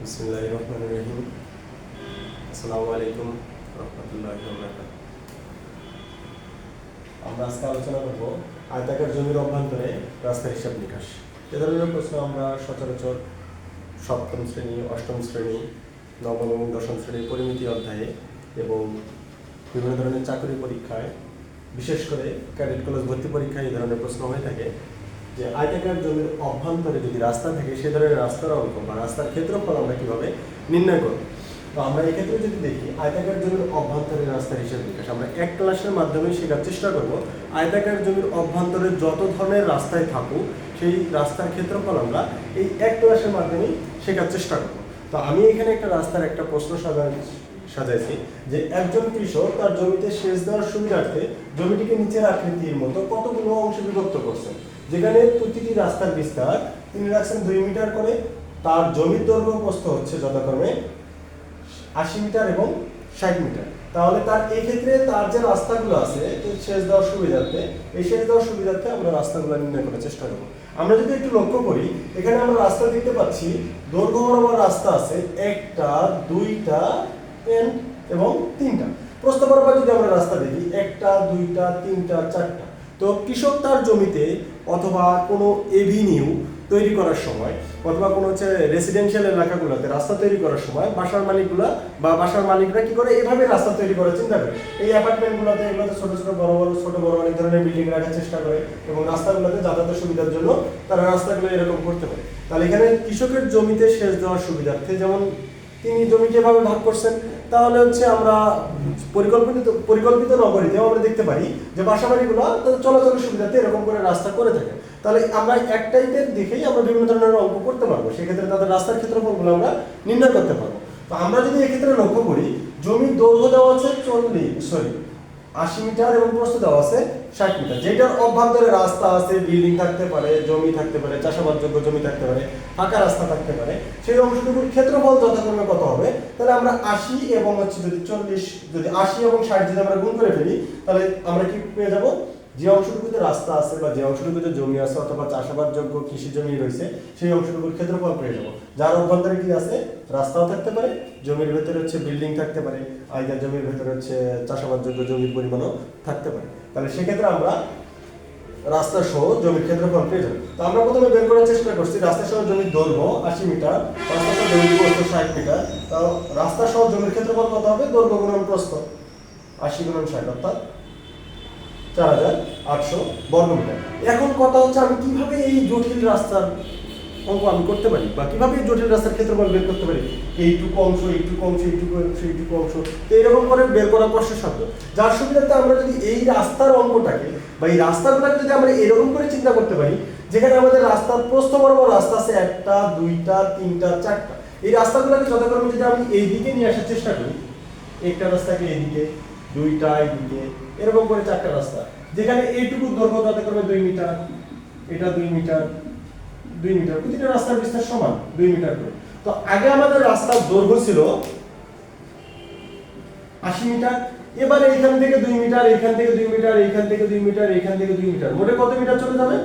বিসমুল্লাহ রহমান রহিম আসসালামু আলাইকুম রহমতুল্লাহ আমরা আজকে আলোচনা করব আয়তাকার জমির অভ্যন্তরে রাস্তার হিসাব নিকাশ। এ ধরনের প্রশ্ন আমরা সচরাচর সপ্তম শ্রেণি, অষ্টম শ্রেণি, নবম এবং দশম শ্রেণির পরিমিতি অধ্যায়ে এবং বিভিন্ন ধরনের চাকরি পরীক্ষায়, বিশেষ করে ক্যাডেট কলেজ ভর্তি পরীক্ষায় এই ধরনের প্রশ্ন হয়ে থাকে। যে আয়তাকার জমির অভ্যন্তরে যদি রাস্তা থাকে, সে ধরনের রাস্তার অঙ্ক বা রাস্তার ক্ষেত্রফল আমরা কীভাবে নির্ণয় করব? তো আমরা এক্ষেত্রে যদি দেখি, আয়তাকার জমির অভ্যন্তরে রাস্তার হিসাব নিকাশ, আমরা এক ক্লাসের মাধ্যমে শেখার চেষ্টা করব, আয়তাকার জমির অভ্যন্তরে যত ধরনের রাস্তায় থাকুক, সেই রাস্তার ক্ষেত্রফল আমরা এই এক ক্লাসের মাধ্যমেই শেখার চেষ্টা করব। তো আমি এখানে একটা রাস্তার একটা প্রশ্ন সাজাই সাজাইছি যে একজন কৃষক তার জমিতে সেচ দেওয়ার সুবিধার্থে জমিটিকে নিচের আকৃতির মতো কতগুলো অংশে বিভক্ত করছেন যেখানে প্রতিটি রাস্তার বিস্তার তিনি রাখছেন দুই মিটার করে। তার জমির দৈর্ঘ্য প্রস্থ হচ্ছে যথাক্রমে আশি মিটার এবং ষাট মিটার। তাহলে তার এই ক্ষেত্রে তার যে রাস্তাগুলো আছে সেচ দেওয়ার সুবিধার্থে, এই সেচ দেওয়ার সুবিধার্থে আমরা রাস্তাগুলো নির্ণয় করার চেষ্টা করব। আমরা যদি একটু লক্ষ্য করি, এখানে আমরা রাস্তা দেখতে পাচ্ছি, দৈর্ঘ্য বরাবর রাস্তা আছে একটা, দুইটা এবং তিনটা। প্রস্থ বরাবর যদি আমরা রাস্তা দেখি, একটা, দুইটা, তিনটা, চারটা। তো কৃষক তার জমিতে অথবা কোনো এভিনিউ তৈরি করার সময় অথবা কোনো হচ্ছে রেসিডেন্সিয়াল এলাকাগুলোতে রাস্তা তৈরি করার সময় বাসার মালিকগুলা বা বাসার মালিকরা কি করে এভাবে রাস্তা তৈরি করার চিন্তা করে? এই অ্যাপার্টমেন্টগুলোতে এগুলোতে ছোটো ছোটো, বড় বড়, ছোটো, বড় অনেক ধরনের বিল্ডিং রাখার চেষ্টা করে এবং রাস্তাগুলোতে যাতায়াতের সুবিধার জন্য তারা রাস্তাগুলো এরকম করতে পারে। তাহলে এখানে কৃষকের জমিতে সেচ দেওয়ার সুবিধার্থে যেমন তিনি জমিকে এভাবে ভাগ করছেন তাহলে হচ্ছে আমরা পরিকল্পিত পরিকল্পিত নগরীতেও আমরা দেখতে পারি যে বাসাবাড়িগুলো চলাচলের সুবিধাতে এরকম করে রাস্তা করে থাকে। তাহলে আমরা এক টাইপের দেখেই আমরা বিভিন্ন ধরনের অঙ্ক করতে পারব। সেক্ষেত্রে তাদের রাস্তার ক্ষেত্রফলগুলো আমরা নির্ণয় করতে পারব। তো আমরা যদি এক্ষেত্রে লক্ষ্য করি, জমি দৈর্ঘ্য দেওয়া আছে চল্লিশ সরি আশি মিটার এবং প্রস্থ দেওয়া আছে ষাট মিটার। যেটার অভ্যন্তরে রাস্তা আছে বিল্ডিং থাকতে পারে, জমি থাকতে পারে, চাষাবাদযোগ্য জমি থাকতে পারে, ফাঁকা রাস্তা থাকতে পারে, সেই অংশটুকুর ক্ষেত্রফল যথাক্রমে কত হবে? তাহলে আমরা আশি এবং হচ্ছে যদি চল্লিশ, যদি আশি এবং ষাট যদি আমরা গুণ করে ফেলি, তাহলে আমরা কি পেয়ে যাব? যে অংশটুকুতে রাস্তা আছে বা যে অংশটুকুতে জমি আছে অথবা চাষাবাদযোগ্য কৃষি জমি রয়েছে, সেই অংশটুকুর ক্ষেত্রফল পেয়ে যাব। যার অভ্যন্তরে কি আছে? রাস্তাও থাকতে পারে, জমির ভেতরে হচ্ছে বিল্ডিং থাকতে পারে, আইদার জমির ভেতরে হচ্ছে চাষাবাদযোগ্য জমির পরিমাণও থাকতে পারে। তাহলে সেক্ষেত্রে আমরা রাস্তা সহ জমির ক্ষেত্রফল পেয়ে যাব। তো আমরা প্রথমে বের করার চেষ্টা করছি, রাস্তা সহ জমির দৈর্ঘ্য আশি মিটার, রাস্তা সহ জমির প্রস্থ ষাট মিটার। তো রাস্তা সহ জমির ক্ষেত্রফল কত হবে? দৈর্ঘ্য গুণন প্রস্থ, আশি গুণন ষাট অর্থাৎ চার হাজার আটশো বর্গমিটার। এখন কথা হচ্ছে আমি কীভাবে এই জটিল রাস্তার অঙ্ক আমি করতে পারি বা কীভাবে জটিল রাস্তার ক্ষেত্রফল বের করতে পারি? এইটুকু অংশ এইটুকু অংশ এইটুকু অংশ এইটুকু অংশ। তো এরকম করে বের করা কষ্টসাধ্য যার সুবিধাতে আমরা যদি এই রাস্তার অঙ্কটাকে বা এই রাস্তাগুলোকে যদি আমরা এরকম করে চিন্তা করতে পারি, যেখানে আমাদের রাস্তার প্রস্থ বরাবর রাস্তা আছে একটা, দুইটা, তিনটা, চারটা। এই রাস্তাগুলোকে যথাক্রমে যদি আমি এই দিকে নিয়ে আসার চেষ্টা করি, একটা রাস্তাকে এইদিকে দুইটা এইদিকে এরকম করে চারটা রাস্তা। যেখানে এইটুকু দৈর্ঘ্য যথাক্রমে দুই মিটার, এটা দুই মিটার দুই মিটার প্রতিটা রাস্তার বিস্তার সমান, দুই মিটার করে। তো আগে আমাদের রাস্তার দৈর্ঘ্য ছিল আশি মিটার, এবারে এখান থেকে দুই মিটার, এখান থেকে দুই মিটার, এখান থেকে দুই মিটার, এখান থেকে দুই মিটার। মোটে কত মিটার চলে যাবে?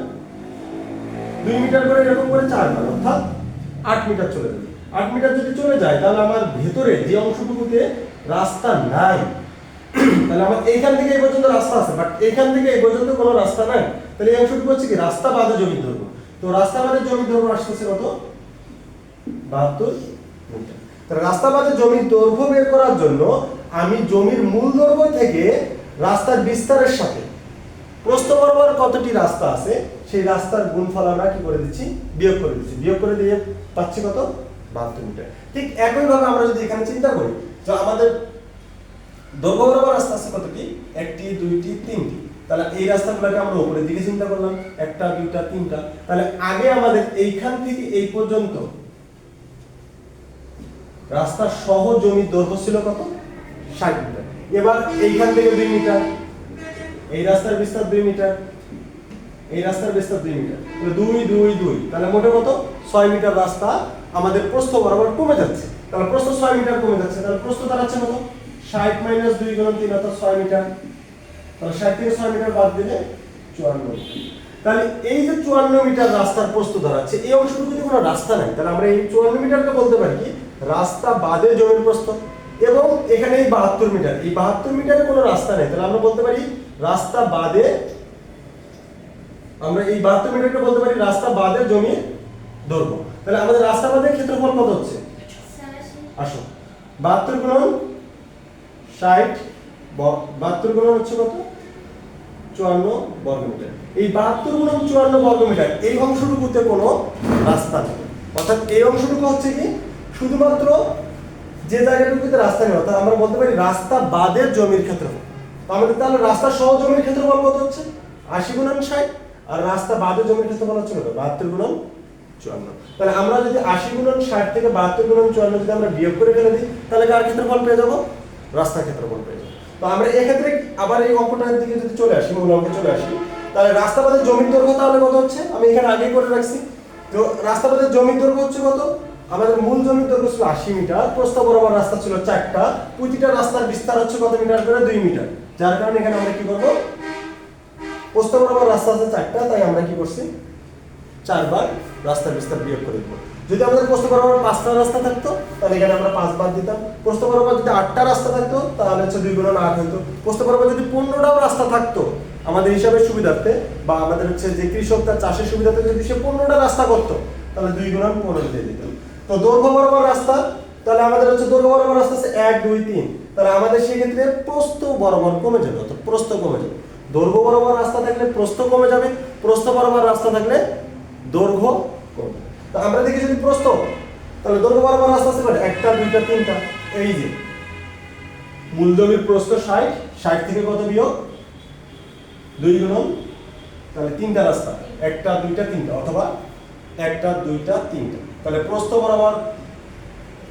দুই মিটার করে এরকম করে চার বার, অর্থাৎ আট মিটার চলে যাবে। আট মিটার যদি চলে যায়, তাহলে আমার ভেতরে যে অংশটুকুতে রাস্তা নাই, তাহলে আমার এইখান থেকে এই পর্যন্ত রাস্তা আছে বাট এইখান থেকে এই পর্যন্ত কোনো রাস্তা নাই। তাহলে এই অংশটুকু হচ্ছে কি? রাস্তা বাদে জমি দৈর্ঘ্য। তো রাস্তা বাদে জমির দৈর্ঘ্য আসতেছে কত? বাহাত্তর মিটার। রাস্তা বাদে জমির দৈর্ঘ্য বের করার জন্য আমি জমির মূল দৈর্ঘ্য থেকে রাস্তার বিস্তারের সাথে প্রস্থ বরাবর কতটি রাস্তা আছে, সেই রাস্তার গুণফল আমরা কি করে দিচ্ছি? বিয়োগ করে দিচ্ছি। বিয়োগ করে দিয়ে পাচ্ছি কত? বাহাত্তর মিটার। ঠিক একইভাবে আমরা যদি এখানে চিন্তা করি, যে আমাদের দৈর্ঘ্য বরাবর রাস্তা আছে কতটি একটি, দুইটি, তিনটি। তাহলে এই রাস্তাগুলোকে আমরা উপরের দিকে চিন্তা করলাম, একটা, দুইটা, তিনটা। তাহলে আগে আমাদের এইখান থেকে এই পর্যন্ত রাস্তার সহ জমির দৈর্ঘ্য ছিল কত? ষাট মিটার। এবার এইখান থেকে দুই মিটার, এই রাস্তার বিস্তার দুই মিটার, এই রাস্তার বিস্তার দুই মিটার। দুই দুই দুই। তাহলে মোটে কত? ছয় মিটার রাস্তা আমাদের প্রস্থ বরাবর কমে যাচ্ছে। তাহলে প্রস্থ ছয় মিটার কমে যাচ্ছে। তাহলে প্রস্থ দাঁড়াচ্ছে কত? ষাট মাইনাস দুই গুণ তিন অর্থাৎ ছয় মিটার। তাহলে ষাট ছয় মিটার বাদ দিলে চুয়ান্ন। তাহলে এই যে চুয়ান্ন মিটার রাস্তার প্রস্থ দাঁড়াচ্ছে এই অংশটুকু যদি কোনো রাস্তা নাই, তাহলে আমরা এই চুয়ান্ন মিটারকে বলতে পারি কি? রাস্তা বাদে জমির প্রস্থ। এবং এখানে এই বাহাত্তর মিটার, এই বাহাত্তর মিটারে কোনো রাস্তা নেই, তাহলে আমরা বলতে পারি রাস্তা বাদে, আমরা এই বাহাত্তর মিটারকে বলতে পারি রাস্তা বাদে জমির দৈর্ঘ্য। তাহলে আমাদের রাস্তা বাদে ক্ষেত্রফল কত হচ্ছে? আসো। বাহাত্তর গুণন ষাট বাহাত্তর গুণন হচ্ছে কত? চুয়ান্ন বর্গমিটার। এই বাহাত্তর গুণন চুয়ান্ন বর্গমিটার, এই অংশটুকুতে কোনো রাস্তা নেই। অর্থাৎ এই অংশটুকু হচ্ছে কি? শুধুমাত্র যে জায়গাটুকুতে রাস্তা নেই, অর্থাৎ আমরা বলতে পারি রাস্তা বাদের জমির ক্ষেত্রফল। আমাদের তাহলে রাস্তা সহ জমির ক্ষেত্রফল কত হচ্ছে? আশি গুণন ষাট, আর রাস্তা বাদের জমির ক্ষেত্রফল হচ্ছে কত? বাহাত্তর গুণন চুয়ান্ন। তাহলে আমরা যদি আশি গুণন ষাট থেকে বাহাত্তর গুণন চুয়ান্ন যদি আমরা বিয়োগ করে ফেলে দিই, তাহলে কার ক্ষেত্রফল পেয়ে যাব? রাস্তার ক্ষেত্রফল পেয়ে যাব। তো আমরা এক্ষেত্রে আবার এই অঙ্কটার দিকে যদি চলে আসি, মূল অঙ্কে চলে আসি, তাহলে রাস্তা পথে জমির দৈর্ঘ্য তাহলে কত হচ্ছে? আমি এখানে আগেই করে রাখছি। তো রাস্তা পথে জমির দৈর্ঘ্য হচ্ছে কত? আমাদের মূল জমির দৈর্ঘ্য ছিল আশি মিটার, প্রস্থ বরাবর রাস্তা ছিল চারটা, প্রতিটা রাস্তার বিস্তার হচ্ছে কত মিটার করে? দুই মিটার। যার কারণে এখানে আমরা কি করব? প্রস্থ বরাবর রাস্তা আছে চারটা, তাই আমরা কি করছি? চারবার রাস্তার বিস্তার বিয়োগ করে দেবো। যদি আমাদের প্রস্থ বরাবর পাঁচটা রাস্তা থাকতো, তাহলে এখানে আমরা পাঁচবার দিতাম। প্রস্থ বরাবর যদি আটটা রাস্তা থাকতো, তাহলে হচ্ছে দুই গুণন আট হতো। প্রস্থ বরাবর যদি পনেরোটাও রাস্তা থাকতো, আমাদের হিসাবের সুবিধার্থে, বা আমাদের হচ্ছে যে কৃষক তার চাষের সুবিধার্থে যদি সে পনেরোটা রাস্তা করতো, তাহলে দুই গুণন পনেরো দিয়ে দিতাম। তো দৈর্ঘ্য বরাবর রাস্তা, তাহলে আমাদের হচ্ছে দৈর্ঘ্য বরাবর রাস্তা আছে এক, দুই, তিন। তাহলে আমাদের সেক্ষেত্রে প্রস্থ বরাবর কমে যাবে, অর্থাৎ প্রস্থ কমে যাবে। দৈর্ঘ্য বরাবর রাস্তা থাকলে প্রস্থ কমে যাবে, প্রস্থ বরাবর রাস্তা থাকলে দৈর্ঘ্য তা আমরা দেখি যদি প্রস্থ তাহলে দৈর্ঘ্য বরাবর রাস্তা আছে কয়টা? একটা, দুইটা, তিনটা, এই যে। মূল জমির প্রস্থ ষাট ষাট থেকে কত বিয়োগ? দুই গুণন, তাহলে তিনটা রাস্তা, একটা, দুইটা, তিনটা, অথবা একটা, দুইটা, তিনটা। তাহলে প্রস্থ বরাবর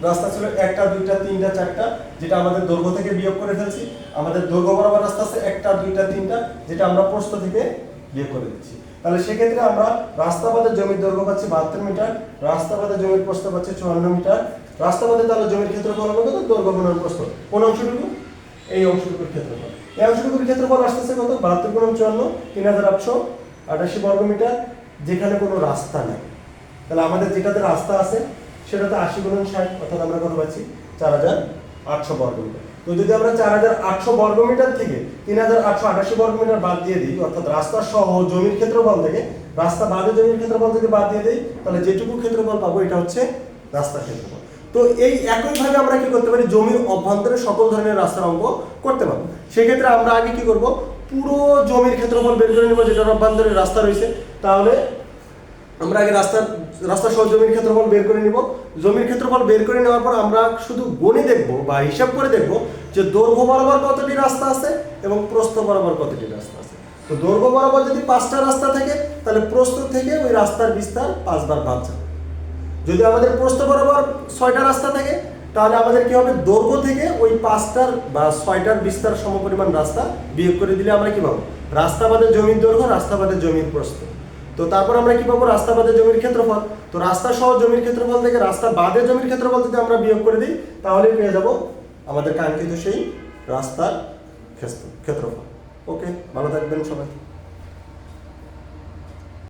রাস্তা ছিল একটা, দুইটা, তিনটা, চারটা, যেটা আমাদের দৈর্ঘ্য থেকে বিয়োগ করে ফেলছি। আমাদের দৈর্ঘ্য বরাবর রাস্তা আছে একটা, দুইটা, তিনটা, যেটা আমরা প্রস্থ থেকে বিয়োগ করে দিচ্ছি। তাহলে সেক্ষেত্রে আমরা রাস্তাবাদের জমির দৈর্ঘ্য পাচ্ছি বাহাত্তর মিটার রাস্তাবাদের জমির প্রস্থ পাচ্ছি চুয়ান্ন মিটার। রাস্তাবাদে তাহলে জমির ক্ষেত্রফল হবে কত? দৈর্ঘ্য গুণন প্রস্থ। কোন অংশটুকু? এই অংশটুকুর ক্ষেত্রফল। এই অংশটুকুর ক্ষেত্রফল আসতেছে কত? বাহাত্তর গুণন চুয়ান্ন, তিন হাজার আটশো আটাশি বর্গ মিটার, যেখানে কোনো রাস্তা নেই। তাহলে আমাদের যেটাতে রাস্তা আছে, সেটাতে আশি গুণন ষাট, অর্থাৎ আমরা কত পাচ্ছি? চার হাজার আটশো বর্গ মিটার। তো যদি আমরা চার হাজার আটশো বর্গ মিটার থেকে তিন হাজার আটশো আটাশি বর্গ মিটার বাদ দিয়ে দিই, অর্থাৎ রাস্তা সহ জমির ক্ষেত্রফল থেকে, রাস্তা বাদে জমির ক্ষেত্রফল থেকে বাদ দিয়ে দিই, তাহলে যেটুকু ক্ষেত্রফল পাবো এটা হচ্ছে রাস্তার ক্ষেত্রফল। তো এই একইভাবে আমরা কি করতে পারি? জমির অভ্যন্তরে সকল ধরনের রাস্তার অঙ্ক করতে পারব। সেক্ষেত্রে আমরা আগে কি করব? পুরো জমির ক্ষেত্রফল বের করে নেব, যেটার অভ্যন্তরে রাস্তা রয়েছে। তাহলে আমরা আগে রাস্তার রাস্তা সহ জমির ক্ষেত্রফল বের করে নিব। জমির ক্ষেত্রফল বের করে নেওয়ার পর আমরা শুধু গণে দেখব বা হিসাব করে দেখব যে দৈর্ঘ্য বরাবর কতটি রাস্তা আছে এবং প্রস্থ বরাবর কতটি রাস্তা আছে। তো দৈর্ঘ্য বরাবর যদি পাঁচটা রাস্তা থাকে, তাহলে প্রস্থ থেকে ওই রাস্তার বিস্তার পাঁচবার বাদ যাবে। যদি আমাদের প্রস্থ বরাবর ছয়টা রাস্তা থাকে, তাহলে আমাদের কি হবে? দৈর্ঘ্য থেকে ওই পাঁচটার বা ছয়টার বিস্তার সমপরিমাণ রাস্তা বিয়োগ করে দিলে আমরা কি পাবো? রাস্তা বাদে জমির দৈর্ঘ্য, রাস্তা বাদে জমির প্রস্থ। তো তারপর আমরা কি পাবো? রাস্তা বাদে জমির ক্ষেত্রফল। তো রাস্তা সহ জমির ক্ষেত্রফল থেকে রাস্তা বাদে জমির ক্ষেত্রফল যদি আমরা বিয়োগ করে দিই, তাহলে পেয়ে যাব আমাদের কাঙ্ক্ষিত সেই রাস্তার ক্ষেত্রফল। ওকে, ভালো থাকবেন সবাই।